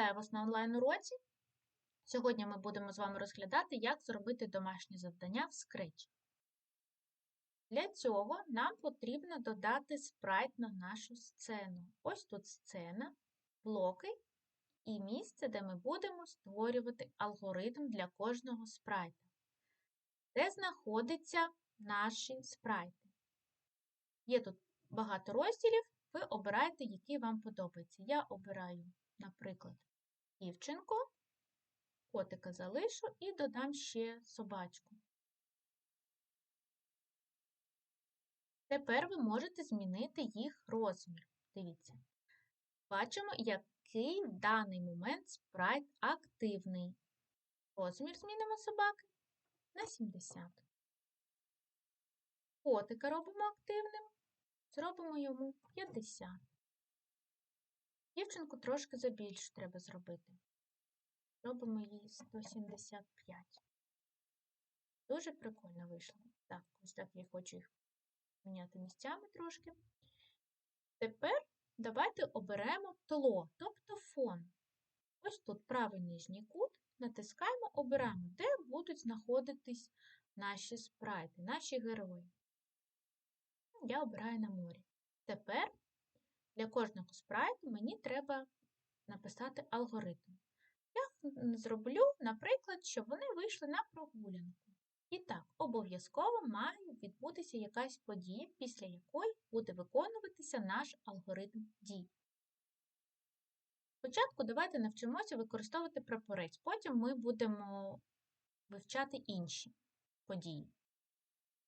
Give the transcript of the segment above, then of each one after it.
Вітаю вас на онлайн-уроці. Сьогодні ми будемо з вами розглядати, як зробити домашнє завдання в Scratch. Для цього нам потрібно додати спрайт на нашу сцену. Ось тут сцена, блоки і місце, де ми будемо створювати алгоритм для кожного спрайта. Де знаходяться наші спрайти. Є тут багато розділів, ви обираєте, який вам подобається. Я обираю, наприклад, дівчинку, котика залишу і додам ще собачку. Тепер ви можете змінити їх розмір. Дивіться. Бачимо, який в даний момент спрайт активний. Розмір змінимо собаки на 70. Котика робимо активним. Зробимо йому 50. Дівчинку трошки забільше треба зробити. Робимо їй 175. Дуже прикольно вийшло. Так, ось так я хочу їх міняти місцями трошки. Тепер давайте оберемо тло, тобто фон. Ось тут правий нижній кут, натискаємо, обираємо, де будуть знаходитись наші спрайти, наші герої я обираю на морі. Тепер для кожного спрайту мені треба написати алгоритм. Я зроблю, наприклад, щоб вони вийшли на прогулянку. І так, обов'язково має відбутися якась подія, після якої буде виконуватися наш алгоритм дій. Спочатку давайте навчимося використовувати прапорець, потім ми будемо вивчати інші події.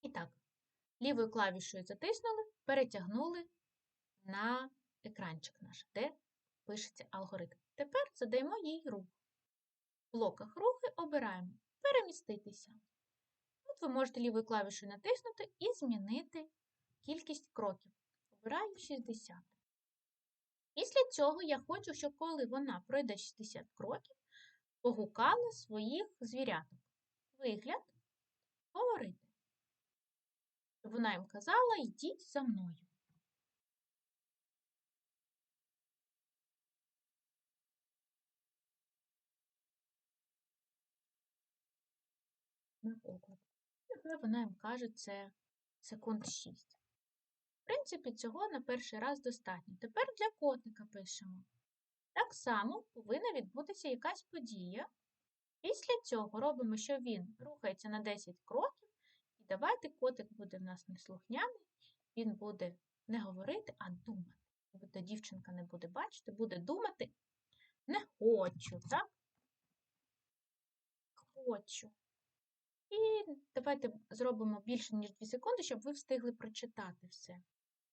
І так, Лівою клавішою затиснули, перетягнули на екранчик наш, де пишеться алгоритм. Тепер задаємо їй рух. В блоках рухи обираємо переміститися. Тут ви можете лівою клавішою натиснути і змінити кількість кроків. Обираю 60. Після цього я хочу, щоб коли вона пройде 60 кроків, погукала своїх звіряток. Вигляд говорити. Вона їм казала, йдіть за мною. Тепер вона їм каже це секунд 6. В принципі, цього на перший раз достатньо. Тепер для котика пишемо. Так само повинна відбутися якась подія. Після цього робимо, що він рухається на 10 кроків і давайте котик буде в нас не слухняний, він буде не говорити, а думати. Тобто дівчинка не буде бачити, буде думати не хочу, так? Хочу. І давайте зробимо більше, ніж 2 секунди, щоб ви встигли прочитати все.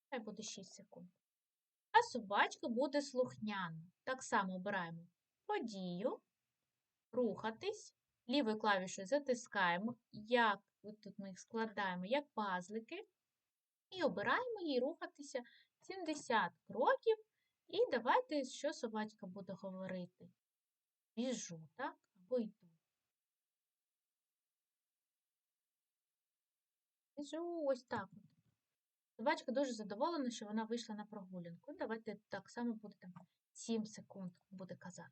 Хай буде 6 секунд. А собачка буде слухняна. Так само обираємо подію, рухатись, лівою клавішою затискаємо, як тут ми їх складаємо як пазлики, і обираємо їй рухатися 70 кроків. І давайте, що собачка буде говорити. Біжу, так? Або йду. Біжу ось так. от. Собачка дуже задоволена, що вона вийшла на прогулянку. Давайте так само буде там 7 секунд буде казати.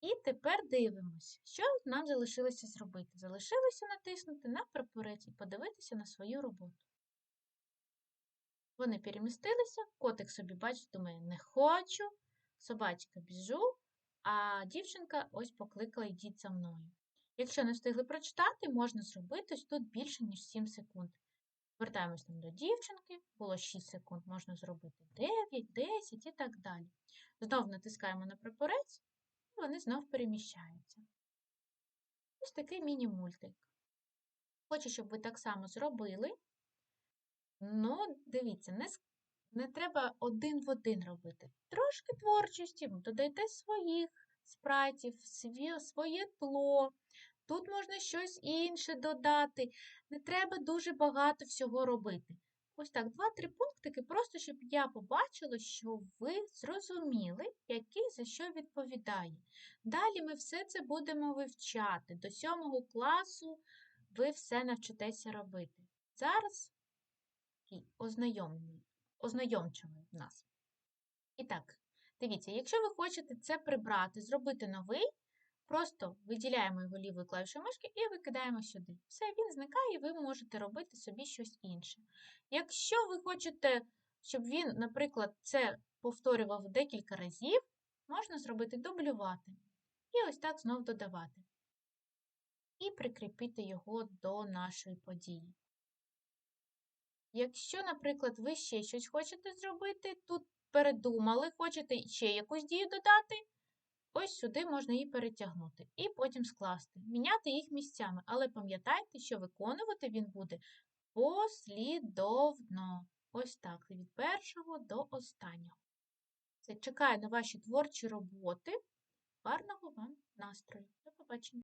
І тепер дивимося, що нам залишилося зробити. Залишилося натиснути на прапорець і подивитися на свою роботу. Вони перемістилися, котик собі, бачить, думає, не хочу, собачка біжу, а дівчинка ось покликала йдіть за мною. Якщо не встигли прочитати, можна зробити тут більше, ніж 7 секунд. Вертаємось там до дівчинки, було 6 секунд, можна зробити 9, 10 і так далі. Знов натискаємо на прапорець і вони знов переміщаються. Ось такий міні-мультик. Хочу, щоб ви так само зробили. Ну, дивіться, не не треба один в один робити. Трошки творчості, додайте своїх спрайтів, своє тло. Тут можна щось інше додати. Не треба дуже багато всього робити. Ось так, два-три пунктики, просто щоб я побачила, що ви зрозуміли, який за що відповідає. Далі ми все це будемо вивчати. До сьомого класу ви все навчитеся робити. Зараз ознайомчимо в нас. І так, Дивіться, якщо ви хочете це прибрати, зробити новий, просто виділяємо його лівою клавішою мишки і викидаємо сюди. Все, він зникає, і ви можете робити собі щось інше. Якщо ви хочете, щоб він, наприклад, це повторював декілька разів, можна зробити дублювати. І ось так знов додавати. І прикріпити його до нашої події. Якщо, наприклад, ви ще щось хочете зробити, тут передумали, хочете ще якусь дію додати, ось сюди можна її перетягнути і потім скласти, міняти їх місцями. Але пам'ятайте, що виконувати він буде послідовно. Ось так, від першого до останнього. Це чекає на ваші творчі роботи. Гарного вам настрою. До побачення!